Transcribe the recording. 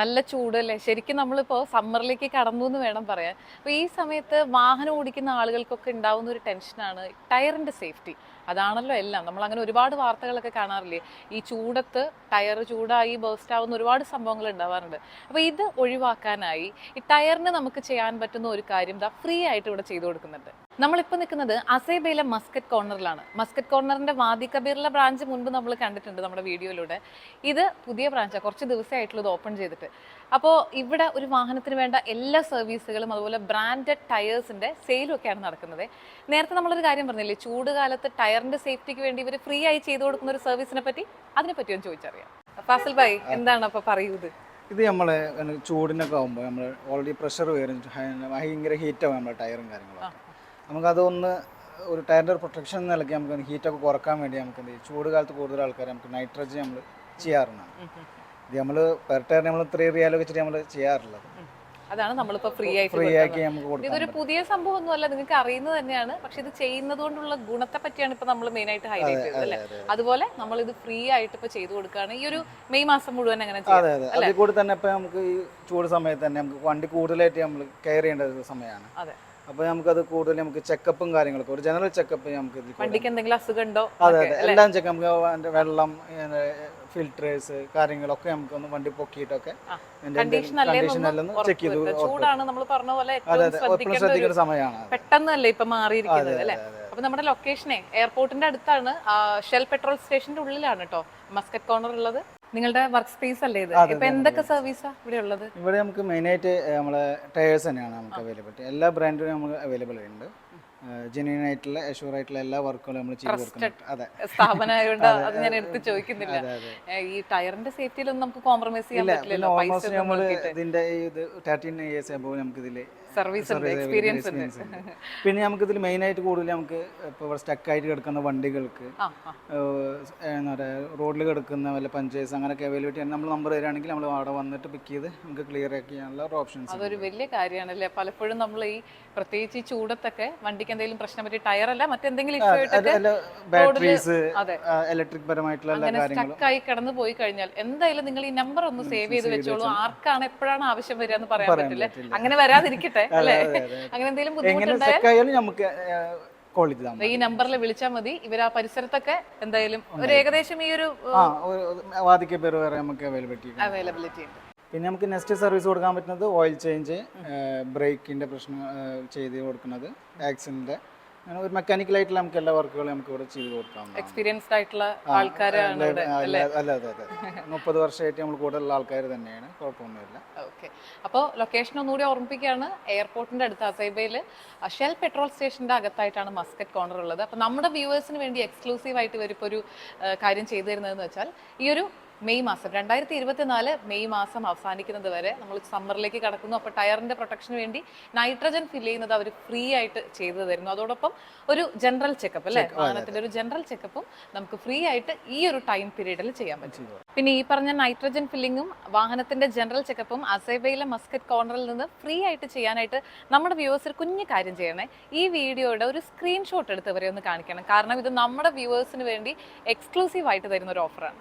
നല്ല ചൂടല്ലേ? ശരിക്കും നമ്മളിപ്പോൾ സമ്മറിലേക്ക് കടന്നു എന്ന് വേണം പറയാൻ. അപ്പോൾ ഈ സമയത്ത് വാഹനം ഓടിക്കുന്ന ആളുകൾക്കൊക്കെ ഉണ്ടാവുന്ന ഒരു ടെൻഷനാണ് ടയറിന്റെ സേഫ്റ്റി. അതാണല്ലോ എല്ലാം. നമ്മൾ അങ്ങനെ ഒരുപാട് വാർത്തകളൊക്കെ കാണാറില്ലേ? ഈ ചൂടത്ത് ടയർ ചൂടായി ബേസ്റ്റ് ആവുന്ന ഒരുപാട് സംഭവങ്ങൾ ഉണ്ടാവാറുണ്ട്. അപ്പോൾ ഇത് ഒഴിവാക്കാനായി ഈ ടയറിന് നമുക്ക് ചെയ്യാൻ പറ്റുന്ന ഒരു കാര്യം ഫ്രീ ആയിട്ട് ഇവിടെ ചെയ്തു കൊടുക്കുന്നുണ്ട്. നമ്മളിപ്പോൾ നിൽക്കുന്നത് അസേബയിലെ മസ്കറ്റ് കോർണറിലാണ്. മസ്കറ്റ് കോർണറിന്റെ വാദി കബീറിലെ ബ്രാഞ്ച് മുൻപ് നമ്മൾ കണ്ടിട്ടുണ്ട് നമ്മുടെ വീഡിയോയിലൂടെ. ഇത് പുതിയ ബ്രാഞ്ചാണ് കുറച്ച് ദിവസമായിട്ടുള്ള ഇത് ഓപ്പൺ ചെയ്തിട്ട്. അപ്പോൾ ഇവിടെ ഒരു വാഹനത്തിന് വേണ്ട എല്ലാ സർവീസുകളും അതുപോലെ ബ്രാൻഡഡ് ടയേഴ്സിന്റെ സെയിലും ഒക്കെയാണ് നടക്കുന്നത്. നേരത്തെ നമ്മളൊരു കാര്യം പറഞ്ഞില്ലേ ചൂട് കാലത്ത് ടയറിന്റെ സേഫ്റ്റിക്ക് വേണ്ടി ഇവർ ഫ്രീ ആയി ചെയ്തു കൊടുക്കുന്ന ഒരു സർവീസിനെ പറ്റി? അതിനെ ഒന്ന് ചോദിച്ചറിയാം. ഫാസിൽ ഭായ് എന്താണ് അപ്പോൾ പറയൂത് ഇത്? നമ്മൾ ചൂടിനൊക്കെ ആകുമ്പോൾ നമ്മൾ ഓൾറെഡി പ്രഷർ വരും ഭയങ്കര ഹീറ്റാവും നമ്മുടെ ടയറും കാര്യങ്ങളൊക്കെ. നമുക്കതൊന്ന് ഒരു ടയറിന്റെ ഒരു പ്രൊട്ടക്ഷൻ എന്ന നിലയ്ക്ക് നമുക്ക് ഹീറ്റൊക്കെ കുറയ്ക്കാൻ വേണ്ടി നമുക്ക് എന്ത് ചൂട് കാലത്ത് കൂടുതൽ ആൾക്കാർ നമുക്ക് നൈട്രജൻ നമ്മൾ ചെയ്യാറുണ്ട് ഇത് നമ്മൾ പെർ ടയർ നമ്മൾ ത്രീ റിയാലോ വെച്ചിട്ട് നമ്മൾ ചെയ്യാറുള്ളത്. അതാണ് നമ്മളിപ്പോ ഫ്രീ ആയിട്ട് ഇതൊരു പുതിയ സംഭവം ഒന്നുമല്ല നിങ്ങൾക്ക് അറിയുന്നത് തന്നെയാണ്. പക്ഷെ ഇത് ചെയ്യുന്നത് കൊണ്ടുള്ള ഗുണത്തെ പറ്റിയാണ് ഇപ്പൊ നമ്മൾ മെയിൻ ആയിട്ട് ഹൈലൈറ്റ് ചെയ്തത് അല്ലേ? അതുപോലെ നമ്മൾ ഇത് ഫ്രീ ആയിട്ട് ഇപ്പൊ ചെയ്തു കൊടുക്കുകയാണ്. ഈ ഒരു മെയ് മാസം മുഴുവൻ അങ്ങനെ ചെയ്യാം അതെ അതെ. അതിൽ കൂടി തന്നെ ഇപ്പൊ നമുക്ക് ഈ ചൂട് സമയത്ത് തന്നെ നമുക്ക് വണ്ടി കൂടുതലായിട്ട് നമ്മൾ കെയർ ചെയ്യേണ്ട ഒരു സമയമാണ്. അതെ. അപ്പോൾ അത് കൂടുതൽ നമുക്ക് ചെക്കപ്പും കാര്യങ്ങളൊക്കെ ഒരു ജനറൽ ചെക്കപ്പ് നമുക്ക് വണ്ടിക്ക് എന്തെങ്കിലും അസുഖം ഉണ്ടോ അതെ. അതെ എല്ലാം ചെക്ക് നമുക്ക് വെള്ളം ഫിൽറ്റേഴ്സ് കാര്യങ്ങളൊക്കെ നമുക്ക് ഒന്ന് വണ്ടി പൊക്കിയിട്ടൊക്കെ കണ്ടീഷൻ അല്ലേ കണ്ടീഷൻ എല്ലാം ചെക്ക് ചെയ്ത് ചൂടാണ് നമ്മൾ പറഞ്ഞ പോലെ അതെ ഏറ്റവും അതെ. എപ്പോഴും ശ്രദ്ധിക്കേണ്ട സമയമാണ്. പെട്ടെന്നല്ലേ ഇപ്പൊ മാറിയിരിക്കുന്നത് അല്ലേ? അപ്പൊ നമ്മുടെ ലൊക്കേഷനെ എയർപോർട്ടിന്റെ അടുത്താണ് ഷെൽ പെട്രോൾ സ്റ്റേഷന്റെ ഉള്ളിലാണ് കേട്ടോ മസ്കറ്റ് കോർണർ ഉള്ളത്. നിങ്ങളുടെ വർക്ക് സ്പേസ് അല്ലേ ഇത്? ഇപ്പൊ എന്തൊക്കെ സർവീസാ ഇവിടെ ഉള്ളത്? ഇവിടെ നമുക്ക് മെയിനായിട്ട് നമ്മളെ ടയേഴ്സ് തന്നെയാണ് നമുക്ക് അവൈലബിലിറ്റി എല്ലാ ബ്രാൻഡും നമ്മൾ അവൈലബിൾ ഉണ്ട്. ജെന്യൂൻ ആയിട്ടുള്ള അഷൂർ ആയിട്ടുള്ള എല്ലാ വർക്കുകളും നമ്മൾ ചെയ്തു കൊടുക്കുന്നുണ്ട്. അതെ. സ്ഥാപനമായതുകൊണ്ട് അത് ഞാൻ എടുത്ത് ചോദിക്കുന്നില്ല. ഈ ടയറിന്റെ സേഫ്റ്റിയിലൊന്നും നമുക്ക് കോംപ്രമൈസ് ചെയ്യാൻ പറ്റില്ല പറ്റില്ലല്ലോ? പിന്നെ ഓൾമോസ്റ്റ് നമ്മൾ ഇതിന്റെ ഇത് തേർട്ടീൻ ഇയേഴ്സ് ആകുമ്പോൾ നമുക്ക് ഇതിൽ സർവീസ് എക്സ്പീരിയൻസ് ഉണ്ട് പിന്നെ നമുക്ക് ഇതിൽ മെയിനായിട്ട് കൂടുതൽ നമുക്ക് ഇപ്പോൾ സ്റ്റക്ക് ആയിട്ട് കിടക്കുന്ന വണ്ടികൾക്ക് എന്താ പറയുക റോഡിൽ കിടക്കുന്ന വല്ല പഞ്ചേഴ്സ് അങ്ങനെയൊക്കെ അവൈലബിലിറ്റി നമ്മൾ നമ്പർ തരികയാണെങ്കിൽ നമ്മൾ അവിടെ വന്നിട്ട് പിക്ക് ചെയ്ത് നമുക്ക് ക്ലിയർ ആക്കി ചെയ്യാനുള്ള ഒരു ഓപ്ഷൻസ് അതൊരു വലിയ കാര്യമാണല്ലേ? പലപ്പോഴും നമ്മൾ ഈ പ്രത്യേകിച്ച് ഈ ചൂടത്തൊക്കെ വണ്ടിക്ക് എന്തെങ്കിലും പ്രശ്നം പറ്റി ടയർ അല്ല മറ്റെന്തെങ്കിലും ഇഷ്യൂ ആയിട്ട് ബാറ്ററീസ് ഇലക്ട്രിക് പരമായിട്ടുള്ള അങ്ങനെ കാര്യങ്ങളും. സ്റ്റക്ക് ആയി കടന്നു പോയി കഴിഞ്ഞാൽ എന്തായാലും നിങ്ങൾ ഈ നമ്പർ ഒന്ന് സേവ് ചെയ്ത് വെച്ചോളൂ. ആർക്കാണ് എപ്പോഴാണ് ആവശ്യം വരിക എന്ന് പറയാൻ പറ്റില്ല. അങ്ങനെ വരാതിരിക്കട്ടെ അല്ലേ? അങ്ങനെ എന്തെങ്കിലും എങ്ങനെ ബുദ്ധിമുട്ടുണ്ടായാൽ നമുക്ക് ഈ നമ്പറിൽ വിളിച്ചാൽ മതി. ഇവർ ആ പരിസരത്തൊക്കെ എന്തായാലും ഒരു ഏകദേശം ഈ ഒരു അവൈലബിലിറ്റി ഉണ്ട്. പിന്നെ നമുക്ക് നെക്സ്റ്റ് സർവീസ് കൊടുക്കാൻ പറ്റുന്നത് ഓയിൽ ചേഞ്ച് ബ്രേക്കിന്റെ പ്രശ്നം ചെയ്ത് കൊടുക്കുന്നത് ആക്സിഡന്റെ അങ്ങനെ ഒരു മെക്കാനിക്കൽ ആയിട്ടുള്ള നമുക്ക് എല്ലാ വർക്കുകളും നമുക്ക് ഇവിടെ ചെയ്ത് കൊടുക്കാം. എക്സ്പീരിയൻസ്ഡ് ആയിട്ടുള്ള ആൾക്കാരാണ് അല്ല അല്ല അതെ അതെ. മുപ്പത് വർഷമായിട്ട് നമ്മൾ കൂടുതലുള്ള ആൾക്കാർ തന്നെയാണ്. കുഴപ്പമൊന്നുമില്ല. ഓക്കെ അപ്പോൾ ലൊക്കേഷൻ ഒന്നുകൂടി ഓർമ്മിപ്പിക്കുകയാണ്. എയർപോർട്ടിന്റെ അടുത്ത് അസൈബയിൽ ഷെൽ പെട്രോൾ സ്റ്റേഷന്റെ അകത്തായിട്ടാണ് മസ്കറ്റ് കോർണർ ഉള്ളത്. അപ്പോൾ നമ്മുടെ വ്യൂവേഴ്സിന് വേണ്ടി എക്സ്ക്ലൂസീവ് ആയിട്ട് ഇവരിപ്പോൾ ഒരു കാര്യം ചെയ്തു തരുന്നതെന്ന് വെച്ചാൽ ഈ ഒരു മെയ് മാസം രണ്ടായിരത്തി ഇരുപത്തിനാല് മെയ് മാസം അവസാനിക്കുന്നത് വരെ നമ്മൾ സമ്മറിലേക്ക് കടക്കുന്നു. അപ്പോൾ ടയറിന്റെ പ്രൊട്ടക്ഷന് വേണ്ടി നൈട്രജൻ ഫിൽ ചെയ്യുന്നത് അവർ ഫ്രീ ആയിട്ട് ചെയ്തു തരുന്നു. അതോടൊപ്പം ഒരു ജനറൽ ചെക്കപ്പ് അല്ലേ? വാഹനത്തിന്റെ ഒരു ജനറൽ ചെക്കപ്പും നമുക്ക് ഫ്രീ ആയിട്ട് ഈ ഒരു ടൈം പീരീഡിൽ ചെയ്യാൻ പറ്റും. പിന്നെ ഈ പറഞ്ഞ നൈട്രജൻ ഫില്ലിങ്ങും വാഹനത്തിന്റെ ജനറൽ ചെക്കപ്പും അസൈബയിലെ മസ്കറ്റ് കോർണറിൽ നിന്ന് ഫ്രീ ആയിട്ട് ചെയ്യാനായിട്ട് നമ്മുടെ വ്യൂവേഴ്സ് ഒരു കുഞ്ഞു കാര്യം ചെയ്യണേ. ഈ വീഡിയോയുടെ ഒരു സ്ക്രീൻഷോട്ട് എടുത്ത് ഇവരെ ഒന്ന് കാണിക്കണം. കാരണം ഇത് നമ്മുടെ വ്യൂവേഴ്സിന് വേണ്ടി എക്സ്ക്ലൂസീവ് ആയിട്ട് തരുന്ന ഒരു ഓഫറാണ്